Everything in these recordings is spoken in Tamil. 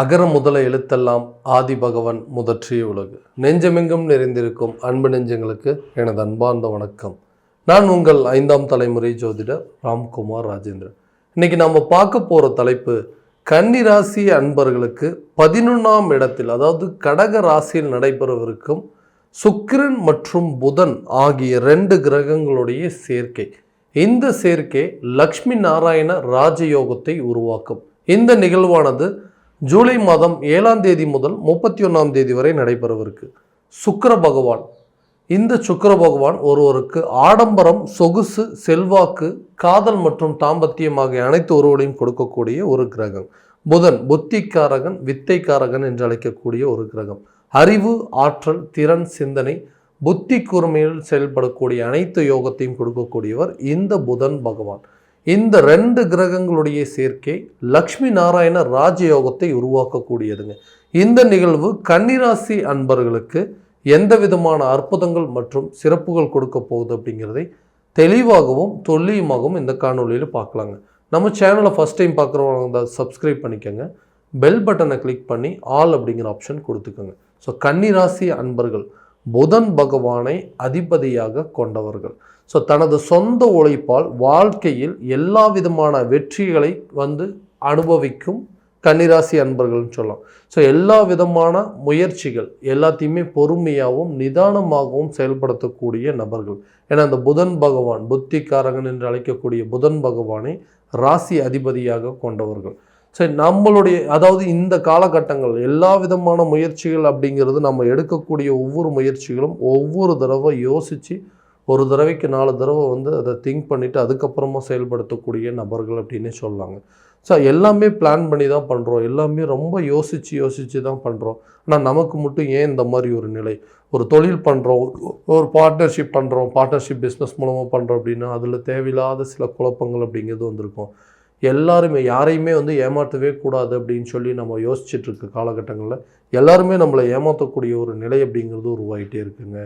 அகர முதல எழுத்தெல்லாம் ஆதி பகவன் முதற்றிய உலகு. நெஞ்சமெங்கும் நிறைந்திருக்கும் அன்பு நெஞ்சங்களுக்கு எனது அன்பார்ந்த வணக்கம். நான் உங்கள் ஐந்தாம் தலைமுறை ஜோதிடர் ராம்குமார் ராஜேந்திரன். இன்னைக்கு நம்ம பார்க்க போகிற தலைப்பு கன்னி ராசி அன்பர்களுக்கு பதினொன்றாம் இடத்தில் அதாவது கடக ராசியில் நடைபெறவிருக்கும் சுக்கிரன் மற்றும் புதன் ஆகிய ரெண்டு கிரகங்களுடைய சேர்க்கை. இந்த சேர்க்கை லக்ஷ்மி நாராயண ராஜயோகத்தை உருவாக்கும். இந்த நிகழ்வானது ஜூலை மாதம் ஏழாம் தேதி முதல் முப்பத்தி ஒன்றாம் தேதி வரை நடைபெறவிருக்கு. சுக்கர பகவான். இந்த சுக்கர பகவான் ஒருவருக்கு ஆடம்பரம் சொகுசு செல்வாக்கு காதல் மற்றும் தாம்பத்தியம் ஆகிய அனைத்து உறவுகளையும் கொடுக்கக்கூடிய ஒரு கிரகம். புதன் புத்திக்காரகன் வித்தைக்காரகன் என்று அழைக்கக்கூடிய ஒரு கிரகம். அறிவு ஆற்றல் திறன் சிந்தனை புத்தி கூர்மையில் செயல்படக்கூடிய அனைத்து யோகத்தையும் கொடுக்கக்கூடியவர் இந்த புதன் பகவான். இந்த ரெண்டு கிரகங்களுடைய சேர்க்கை லக்ஷ்மி நாராயண ராஜயோகத்தை உருவாக்கக்கூடியதுங்க. இந்த நிகழ்வு கன்னிராசி அன்பர்களுக்கு எந்த விதமான அற்புதங்கள் மற்றும் சிறப்புகள் கொடுக்க போகுது அப்படிங்கிறதை தெளிவாகவும் துல்லியமாகவும் இந்த காணொளியில் பார்க்கலாங்க. நம்ம சேனலை ஃபஸ்ட் டைம் பார்க்குறவங்க தான் சப்ஸ்கிரைப் பண்ணிக்கோங்க. பெல் பட்டனை கிளிக் பண்ணி ஆல் அப்படிங்கிற ஆப்ஷன் கொடுத்துக்கோங்க. ஸோ கன்னிராசி அன்பர்கள் புதன் பகவானை அதிபதியாக கொண்டவர்கள். ஸோ தனது சொந்த உழைப்பால் வாழ்க்கையில் எல்லா விதமான வெற்றிகளை வந்து அனுபவிக்கும் கன்னிராசி அன்பர்கள்னு சொல்லலாம். ஸோ எல்லா விதமான முயற்சிகள் எல்லாத்தையுமே பொறுமையாகவும் நிதானமாகவும் செயல்படுத்தக்கூடிய நபர்கள். ஏன்னா அந்த புதன் பகவான் புத்திக்காரகன் என்று அழைக்கக்கூடிய புதன் பகவானை ராசி அதிபதியாக கொண்டவர்கள். சரி நம்மளுடைய அதாவது இந்த காலகட்டங்கள் எல்லா விதமான முயற்சிகள் அப்படிங்கிறது நம்ம எடுக்கக்கூடிய ஒவ்வொரு முயற்சிகளும் ஒவ்வொரு தடவை யோசித்து ஒரு தடவைக்கு நாலு தடவை வந்து அதை திங்க் பண்ணிவிட்டு அதுக்கப்புறமா செயல்படுத்தக்கூடிய நபர்கள் அப்படின்னே சொல்லலாங்க ஸோ எல்லாமே பிளான் பண்ணி தான் பண்ணுறோம் எல்லாமே ரொம்ப யோசித்து யோசித்து தான் பண்ணுறோம் ஆனால் நமக்கு மட்டும் ஏன் இந்த மாதிரி ஒரு நிலை? ஒரு தொழில் பண்ணுறோம் ஒரு பார்ட்னர்ஷிப் பண்ணுறோம் பார்ட்னர்ஷிப் பிஸ்னஸ் மூலமாக பண்ணுறோம் அப்படின்னா அதில் தேவையில்லாத சில குழப்பங்கள் அப்படிங்கிறது வந்திருக்கும். எல்லாருமே யாரையுமே வந்து ஏமாற்றவே கூடாது அப்படின்னு சொல்லி நம்ம யோசிச்சுட்ருக்க காலகட்டங்களில் எல்லாருமே நம்மளை ஏமாற்றக்கூடிய ஒரு நிலை அப்படிங்கிறது உருவாகிட்டே இருக்குங்க.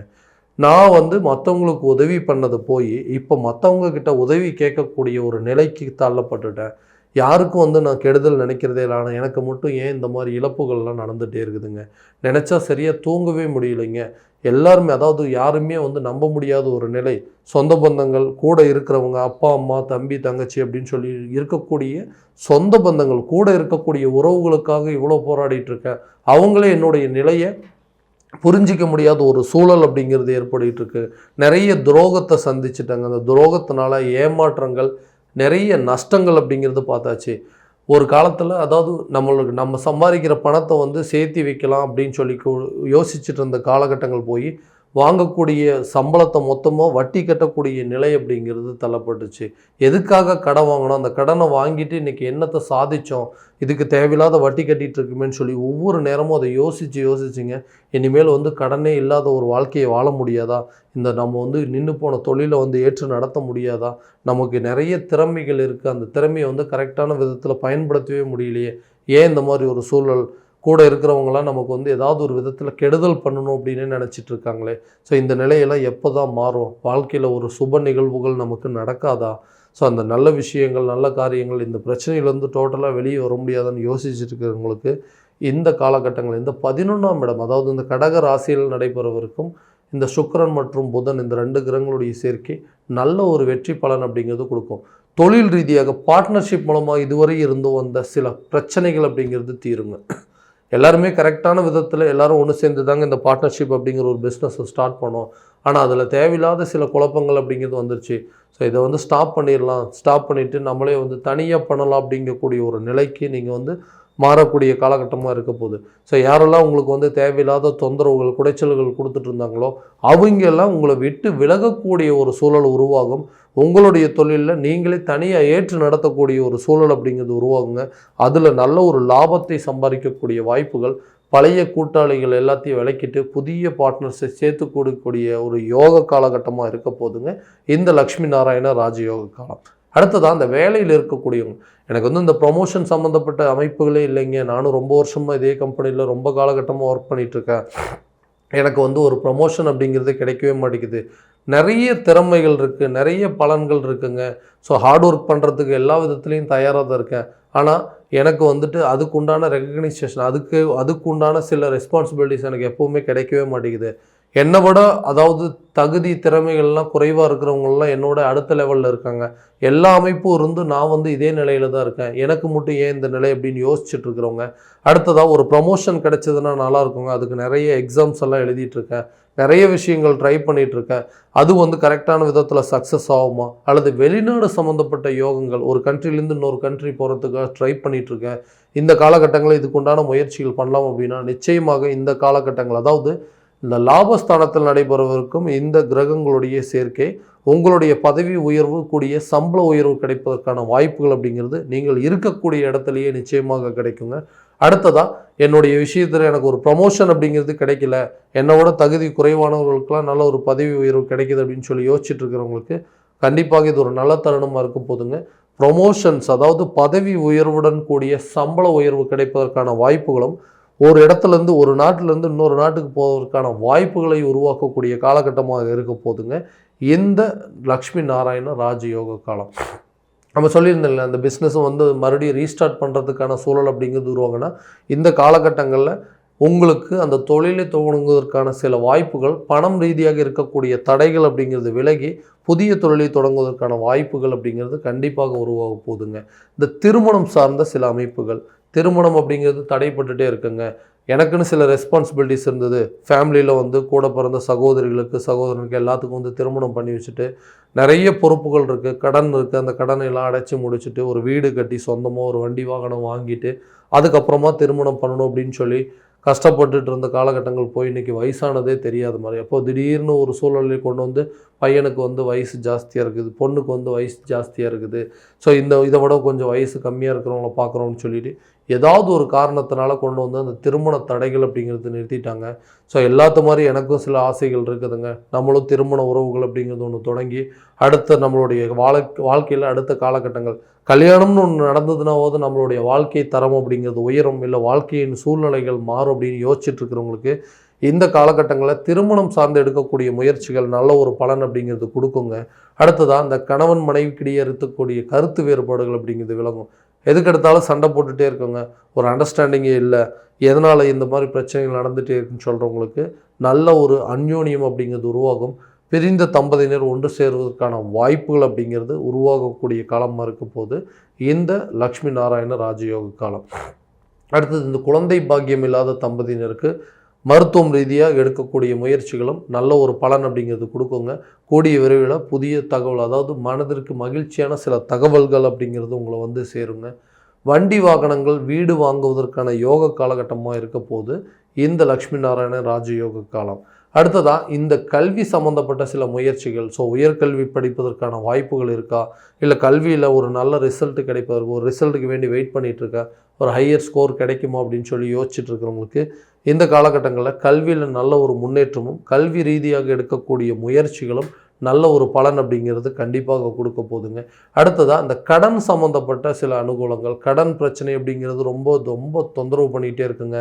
நான் வந்து மற்றவங்களுக்கு உதவி பண்ணது போய் இப்போ மற்றவங்க கிட்ட உதவி கேட்கக்கூடிய ஒரு நிலைக்கு தள்ளப்பட்டுட்டேன். யாருக்கும் வந்து நான் கெடுதல் நினைக்கிறதே இல்லை. ஆனால் எனக்கு மட்டும் ஏன் இந்த மாதிரி இழப்புகள்லாம் நடந்துகிட்டே இருக்குதுங்க? நினச்சா சரியாக தூங்கவே முடியலைங்க. எல்லாருமே அதாவது யாருமே வந்து நம்ப முடியாத ஒரு நிலை. சொந்த பந்தங்கள் கூட இருக்கிறவங்க அப்பா அம்மா தம்பி தங்கச்சி அப்படின்னு சொல்லி இருக்கக்கூடிய சொந்த பந்தங்கள் கூட இருக்கக்கூடிய உறவுகளுக்காக இவ்வளோ போராடிட்டு இருக்கேன். அவங்களே என்னுடைய நிலையை புரிஞ்சிக்க முடியாத ஒரு சூழல் அப்படிங்கிறது ஏற்படுகிட்டு இருக்கு நிறைய துரோகத்தை சந்திச்சிட்டாங்க. அந்த துரோகத்தினால ஏமாற்றங்கள் நிறைய நஷ்டங்கள் அப்படிங்கிறது பார்த்தாச்சு. ஒரு காலத்தில் அதாவது நம்மளுக்கு நம்ம சம்பாதிக்கிற பணத்தை வந்து சேர்த்தி வைக்கலாம் அப்படின்னு சொல்லி யோசிச்சுட்டு இருந்த காலகட்டங்கள் போய் வாங்கக்கூடிய சம்பளத்தை மொத்தமாக வட்டி கட்டக்கூடிய நிலை அப்படிங்கிறது தள்ளப்பட்டுச்சு. எதுக்காக கடன் வாங்கினோம் அந்த கடனை வாங்கிட்டு இன்றைக்கி என்னத்தை சாதித்தோம் இதுக்கு தேவையில்லாத வட்டி கட்டிகிட்டு இருக்குமேன்னு சொல்லி ஒவ்வொரு நேரமும் அதை யோசித்து யோசிச்சுங்க. இனிமேல் வந்து கடனே இல்லாத ஒரு வாழ்க்கையை வாழ முடியாதா? இந்த நம்ம வந்து நின்று போன தொழிலை வந்து ஏற்று நடத்த முடியாதா? நமக்கு நிறைய திறமைகள் இருக்குது அந்த திறமையை வந்து கரெக்டான விதத்தில் பயன்படுத்தவே முடியலையே. ஏன் இந்த மாதிரி ஒரு சூழல் கூட இருக்கிறவங்களாம் நமக்கு வந்து ஏதாவது ஒரு விதத்தில் கெடுதல் பண்ணணும் அப்படின்னு நினச்சிட்டு இருக்காங்களே. ஸோ இந்த நிலையெல்லாம் எப்போ தான் மாறும்? வாழ்க்கையில் ஒரு சுப நிகழ்வுகள் நமக்கு நடக்காதா? ஸோ அந்த நல்ல விஷயங்கள் நல்ல காரியங்கள் இந்த பிரச்சனையிலேருந்து டோட்டலாக வெளியே வர முடியாதுன்னு யோசிச்சுட்டு இருக்கிறவங்களுக்கு இந்த காலகட்டங்கள் இந்த பதினொன்றாம் இடம் அதாவது இந்த கடக ராசியில் நடைபெறவிருக்கும் இந்த சுக்கரன் மற்றும் புதன் இந்த ரெண்டு கிரகங்களுடைய சேர்க்கை நல்ல ஒரு வெற்றி பலன் அப்படிங்கிறது கொடுக்கும். தொழில் ரீதியாக பார்ட்னர்ஷிப் மூலமாக இதுவரை இருந்து வந்த சில பிரச்சனைகள் அப்படிங்கிறது தீருங்க. எல்லாருமே கரெக்டான விதத்தில் எல்லாரும் ஒன்று சேர்ந்து தாங்க இந்த பார்ட்னர்ஷிப் அப்படிங்கிற ஒரு பிஸ்னஸை ஸ்டார்ட் பண்ணோம். ஆனால் அதில் தேவையில்லாத சில குழப்பங்கள் அப்படிங்கிறது வந்துருச்சு. ஸோ இதை வந்து ஸ்டாப் பண்ணிடலாம். ஸ்டாப் பண்ணிவிட்டு நம்மளே வந்து தனியாக பண்ணலாம் அப்படிங்கக்கூடிய ஒரு நிலைக்கு நீங்கள் வந்து மாறக்கூடிய காலகட்டமாக இருக்க போகுது. ஸோ யாரெல்லாம் உங்களுக்கு வந்து தேவையில்லாத தொந்தரவுகள் குடைச்சல்கள் கொடுத்துட்டு இருந்தாங்களோ அவங்க எல்லாம் உங்களை விட்டு விலகக்கூடிய ஒரு சூழல் உருவாகும். உங்களுடைய தொழிலில் நீங்களே தனியாக ஏற்று நடத்தக்கூடிய ஒரு சூழல் அப்படிங்கிறது உருவாகுங்க. அதில் நல்ல ஒரு லாபத்தை சம்பாதிக்கக்கூடிய வாய்ப்புகள் பழைய கூட்டாளிகள் எல்லாத்தையும் விளக்கிட்டு புதிய பார்ட்னர்ஸை சேர்த்து கொடுக்கக்கூடிய ஒரு யோக காலகட்டமாக இருக்க போதுங்க. இந்த லக்ஷ்மி நாராயண ராஜயோக காலம். அடுத்ததாக அந்த வேலையில் இருக்கக்கூடியவங்க. எனக்கு வந்து இந்த ப்ரொமோஷன் சம்மந்தப்பட்ட அமைப்புகளே இல்லைங்க. நானும் ரொம்ப வருஷமாக இதே கம்பெனியில் ரொம்ப காலகட்டமாக ஒர்க் பண்ணிகிட்ருக்கேன் எனக்கு வந்து ஒரு ப்ரொமோஷன் அப்படிங்கிறது கிடைக்கவே மாட்டேங்குது. நிறைய திறமைகள் இருக்குது நிறைய பலன்கள் இருக்குங்க. ஸோ ஹார்ட் ஒர்க் பண்ணுறதுக்கு எல்லா விதத்துலேயும் தயாராக தான் இருக்கேன். ஆனால் எனக்கு வந்துட்டு அதுக்குண்டான ரெக்கக்னைசேஷன் அதுக்கு அதுக்குண்டான சில ரெஸ்பான்சிபிலிட்டிஸ் எனக்கு எப்போவுமே கிடைக்கவே மாட்டேங்குது. என்னை விட அதாவது தகுதி திறமைகள்லாம் குறைவாக இருக்கிறவங்களாம் என்னோட அடுத்த லெவலில் இருக்காங்க. எல்லா அமைப்பும் இருந்து நான் வந்து இதே நிலையில தான் இருக்கேன். எனக்கு மட்டும் ஏன் இந்த நிலை அப்படின்னு யோசிச்சுட்டு இருக்கிறவங்க. அடுத்ததாக ஒரு ப்ரமோஷன் கிடைச்சதுன்னா நல்லா இருக்குங்க. அதுக்கு நிறைய எக்ஸாம்ஸ் எல்லாம் எழுதிட்டு இருக்கேன். நிறைய விஷயங்கள் ட்ரை பண்ணிட்டு இருக்கேன். அது வந்து கரெக்டான விதத்தில் சக்ஸஸ் ஆகுமா? அல்லது வெளிநாடு சம்மந்தப்பட்ட யோகங்கள் ஒரு கண்ட்ரிலேருந்து இன்னொரு கண்ட்ரி போகிறதுக்காக ட்ரை பண்ணிட்டு இருக்கேன். இந்த காலகட்டங்களில் இதுக்குண்டான முயற்சிகள் பண்ணலாம் அப்படின்னா நிச்சயமாக இந்த காலகட்டங்கள் அதாவது இந்த லாபஸ்தானத்தில் நடைபெறவிருக்கும் இந்த கிரகங்களுடைய சேர்க்கை உங்களுடைய பதவி உயர்வு கூடிய சம்பள உயர்வு கிடைப்பதற்கான வாய்ப்புகள் அப்படிங்கிறது நீங்கள் இருக்கக்கூடிய இடத்துலையே நிச்சயமாக கிடைக்குங்க. அடுத்ததாக என்னுடைய விஷயத்தில் எனக்கு ஒரு ப்ரமோஷன் அப்படிங்கிறது கிடைக்கல. என்னோட தகுதி குறைவானவர்களுக்கெல்லாம் நல்ல ஒரு பதவி உயர்வு கிடைக்குது அப்படின்னு சொல்லி யோசிச்சுட்டு இருக்கிறவங்களுக்கு கண்டிப்பாக இது ஒரு நல்ல தருணமாக இருக்க போதுங்க. ப்ரொமோஷன்ஸ் அதாவது பதவி உயர்வுடன் கூடிய சம்பள உயர்வு கிடைப்பதற்கான வாய்ப்புகளும் ஒரு இடத்துலேருந்து ஒரு நாட்டிலேருந்து இன்னொரு நாட்டுக்கு போவதற்கான வாய்ப்புகளை உருவாக்கக்கூடிய காலகட்டமாக இருக்க போதுங்க. இந்த லக்ஷ்மி நாராயண ராஜயோக காலம். நம்ம சொல்லியிருந்தோம்ல அந்த பிஸ்னஸும் வந்து மறுபடியும் ரீஸ்டார்ட் பண்ணுறதுக்கான சூழல் அப்படிங்கிறது உருவாங்கன்னா இந்த காலகட்டங்களில் உங்களுக்கு அந்த தொழிலை தொடங்குவதற்கான சில வாய்ப்புகள் பணம் ரீதியாக இருக்கக்கூடிய தடைகள் அப்படிங்கிறது விலகி புதிய தொழிலை தொடங்குவதற்கான வாய்ப்புகள் அப்படிங்கிறது கண்டிப்பாக உருவாக போகுதுங்க இந்த திருமணம் சார்ந்த சில அமைப்புகள் திருமணம் அப்படிங்கிறது தடைப்பட்டுட்டே இருக்குங்க. எனக்குன்னு சில ரெஸ்பான்சிபிலிட்டிஸ் இருந்தது. ஃபேமிலியில் வந்து கூட பிறந்த சகோதரிகளுக்கு சகோதரனுக்கு எல்லாத்துக்கும் வந்து திருமணம் பண்ணி வச்சுட்டு நிறைய பொறுப்புகள் இருக்குது கடன் இருக்குது அந்த கடனை எல்லாம் அடைச்சி முடிச்சுட்டு ஒரு வீடு கட்டி சொந்தமாக ஒரு வண்டி வாகனம் வாங்கிட்டு அதுக்கப்புறமா திருமணம் பண்ணணும் அப்படின்னு சொல்லி கஷ்டப்பட்டுட்டு இருந்த காலகட்டங்கள் போய் இன்றைக்கி வயசானதே தெரியாத மாதிரி. அப்போது திடீர்னு ஒரு சூழ்நிலையை கொண்டு வந்து பையனுக்கு வந்து வயசு ஜாஸ்தியாக இருக்குது பொண்ணுக்கு வந்து வயசு ஜாஸ்தியாக இருக்குது. ஸோ இந்த இதை விட கொஞ்சம் வயசு கம்மியாக இருக்கிறவங்கள பார்க்குறோம்னு சொல்லிட்டு ஏதாவது ஒரு காரணத்தினால கொண்டு வந்து அந்த திருமண தடைகள் அப்படிங்கிறது நிறுத்திட்டாங்க. ஸோ எல்லாத்த மாதிரி எனக்கும் சில ஆசைகள் இருக்குதுங்க. நம்மளும் திருமண உறவுகள் அப்படிங்கிறது ஒன்று தொடங்கி அடுத்த நம்மளுடைய வாழ்க்கை வாழ்க்கையில் அடுத்த காலகட்டங்கள் கல்யாணம்னு ஒன்று நடந்ததுனாவது நம்மளுடைய வாழ்க்கை தரம் அப்படிங்கிறது உயரும் இல்லை வாழ்க்கையின் சூழ்நிலைகள் மாறும் அப்படின்னு யோசிச்சுட்டு இருக்கிறவங்களுக்கு இந்த காலகட்டங்களில் திருமணம் சார்ந்து எடுக்கக்கூடிய முயற்சிகள் நல்ல ஒரு பலன் அப்படிங்கிறது கொடுக்குங்க. அடுத்ததாக அந்த கணவன் மனைவிக்கிடையே இருக்கக்கூடிய கருத்து வேறுபாடுகள் அப்படிங்கிறது விளங்கும். எதுக்கெடுத்தாலும் சண்டை போட்டுகிட்டே இருக்குங்க. ஒரு அண்டர்ஸ்டாண்டிங்கே இல்லை. எதனால் இந்த மாதிரி பிரச்சனைகள் நடந்துகிட்டே இருக்குன்னு சொல்கிறவங்களுக்கு நல்ல ஒரு அந்யோன்யம் அப்படிங்கிறது உருவாகும். பிரிந்த தம்பதியினர் ஒன்று சேருவதற்கான வாய்ப்புகள் அப்படிங்கிறது உருவாகக்கூடிய காலமாக இருக்க போது இந்த லக்ஷ்மி நாராயண ராஜயோக காலம். அடுத்தது இந்த குழந்தை பாக்கியம் இல்லாத தம்பதியினருக்கு மருத்துவம் ரீதியாக எடுக்கக்கூடிய முயற்சிகளும் நல்ல ஒரு பலன் அப்படிங்கிறது கொடுக்குங்க. கூடிய விரைவில் புதிய தகவல் அதாவது மனதிற்கு மகிழ்ச்சியான சில தகவல்கள் அப்படிங்கிறது உங்களை வந்து சேருங்க. வண்டி வாகனங்கள் வீடு வாங்குவதற்கான யோக காலகட்டமாக இருக்க போது இந்த லக்ஷ்மி நாராயண ராஜயோக காலம். அடுத்ததாக இந்த கல்வி சம்மந்தப்பட்ட சில முயற்சிகள். ஸோ உயர்கல்வி படிப்பதற்கான வாய்ப்புகள் இருக்கா? இல்லை கல்வியில் ஒரு நல்ல ரிசல்ட் கிடைப்பதற்கு ஒரு ரிசல்ட்டுக்கு வேண்டி வெயிட் பண்ணிகிட்டு ஒரு ஹையர் ஸ்கோர் கிடைக்குமா அப்படின்னு சொல்லி யோசிச்சுட்டு இருக்கிறவங்களுக்கு இந்த காலகட்டங்களில் கல்வியில் நல்ல ஒரு முன்னேற்றமும் கல்வி ரீதியாக எடுக்கக்கூடிய முயற்சிகளும் நல்ல ஒரு பலன் அப்படிங்கிறது கண்டிப்பாக கொடுக்க போகுதுங்க. அடுத்ததாக இந்த கடன் சம்மந்தப்பட்ட சில அனுகூலங்கள் கடன் பிரச்சனை அப்படிங்கிறது ரொம்ப ரொம்ப தொந்தரவு பண்ணிகிட்டே இருக்குங்க.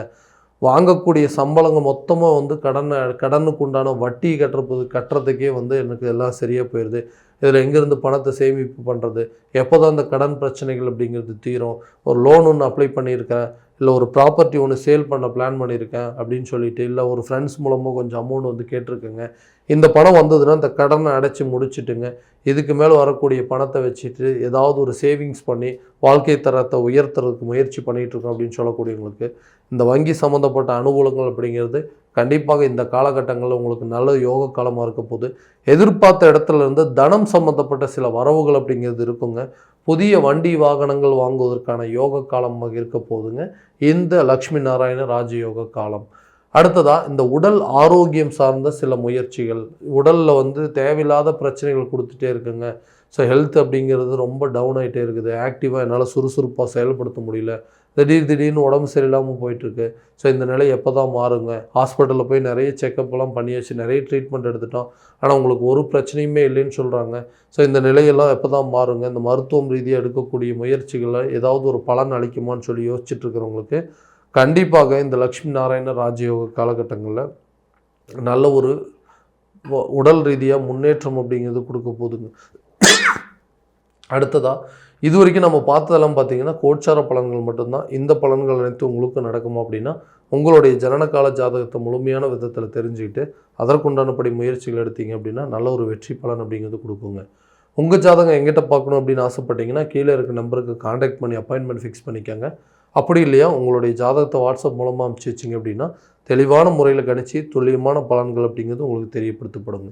வாங்கக்கூடிய சம்பளங்க மொத்தமாக வந்து கடனை கடனுக்கு உண்டான வட்டி கட்டுறது கட்டுறதுக்கே வந்து எனக்கு எல்லாம் சரியாக போயிடுது இதில் எங்கேருந்து பணத்தை சேமிப்பு பண்ணுறது எப்போ தான் அந்த கடன் பிரச்சனைகள் அப்படிங்கிறது தீரும்? ஒரு லோன் ஒன்று அப்ளை பண்ணியிருக்கேன் இல்லை ஒரு ப்ராப்பர்ட்டி ஒன்று சேல் பண்ண பிளான் பண்ணியிருக்கேன் அப்படின்னு சொல்லிட்டு இல்லை ஒரு ஃப்ரெண்ட்ஸ் மூலமாக கொஞ்சம் அமௌண்ட் வந்து கேட்டிருக்கேங்க. இந்த பணம் வந்ததுன்னா இந்த கடனை அடைச்சி முடிச்சுட்டுங்க. இதுக்கு மேலே வரக்கூடிய பணத்தை வச்சுட்டு ஏதாவது ஒரு சேவிங்ஸ் பண்ணி வாழ்க்கை தரத்தை உயர்த்துறதுக்கு முயற்சி பண்ணிகிட்டு இருக்கோம் அப்படின்னு சொல்லக்கூடியவங்களுக்கு இந்த வங்கி சம்மந்தப்பட்ட அனுகூலங்கள் அப்படிங்கிறது கண்டிப்பாக இந்த காலகட்டங்களில் உங்களுக்கு நல்ல யோக காலமாக இருக்க போது எதிர்பார்த்த இடத்துல இருந்து தனம் சம்மந்தப்பட்ட சில வரவுகள் அப்படிங்கிறது இருக்குங்க. புதிய வண்டி வாகனங்கள் வாங்குவதற்கான யோக காலமாக இருக்க போதுங்க இந்த லக்ஷ்மி நாராயண ராஜயோக காலம். அடுத்ததாக இந்த உடல் ஆரோக்கியம் சார்ந்த சில முயற்சிகள். உடலில் வந்து தேவையில்லாத பிரச்சனைகள் கொடுத்துட்டே இருக்குங்க. ஸோ ஹெல்த் அப்படிங்கிறது ரொம்ப டவுன் ஆகிட்டே இருக்குது. ஆக்டிவாக என்னால் சுறுசுறுப்பாக செயல்படுத்த முடியல. திடீர் திடீர்னு உடம்பு சரியில்லாமல் போயிட்டுருக்கு. ஸோ இந்த நிலை எப்போ தான் மாறுங்க ஹாஸ்பிட்டலில் போய் நிறைய செக்கப்லாம் பண்ணியாச்சு நிறைய ட்ரீட்மெண்ட் எடுத்துட்டோம். ஆனால் உங்களுக்கு ஒரு பிரச்சனையுமே இல்லைன்னு சொல்கிறாங்க ஸோ இந்த நிலையெல்லாம் எப்போ தான் மாறுங்க? இந்த மருத்துவம் ரீதியாக எடுக்கக்கூடிய முயற்சிகளை ஏதாவது ஒரு பலன் அளிக்குமான்னு சொல்லி யோசிச்சுட்டு இருக்கிறவங்களுக்கு கண்டிப்பாக இந்த லக்ஷ்மி நாராயண ராஜயோக காலகட்டங்களில் நல்ல ஒரு உடல் ரீதியாக முன்னேற்றம் அப்படிங்கிறது கொடுக்க போதுங்க அடுத்ததாக இது வரைக்கும் நம்ம பார்த்ததெல்லாம் பார்த்தீங்கன்னா கோட்சார பலன்கள் மட்டும்தான். இந்த பலன்கள் அனைத்து உங்களுக்கும் நடக்குமா அப்படின்னா உங்களுடைய ஜனனகால ஜாதகத்தை முழுமையான விதத்தில் தெரிஞ்சுக்கிட்டு அதற்குண்டானபடி முயற்சிகள் எடுத்தீங்க அப்படின்னா நல்ல ஒரு வெற்றி பலன் அப்படிங்கிறது கொடுக்குங்க. உங்கள் ஜாதகம் எங்கிட்ட பார்க்கணும் அப்படின்னு ஆசைப்பட்டீங்கன்னா கீழே இருக்க நம்பருக்கு காண்டாக்ட் பண்ணி அப்பாயின்மெண்ட் ஃபிக்ஸ் பண்ணிக்கோங்க. அப்படி இல்லையா உங்களுடைய ஜாதகத்தை வாட்ஸ்அப் மூலமாக அனுப்பிச்சி வச்சிங்க அப்படின்னா தெளிவான முறையில் கணிச்சு துல்லியமான பலன்கள் அப்படிங்கிறது உங்களுக்கு தெரியப்படுத்தப்படுங்க.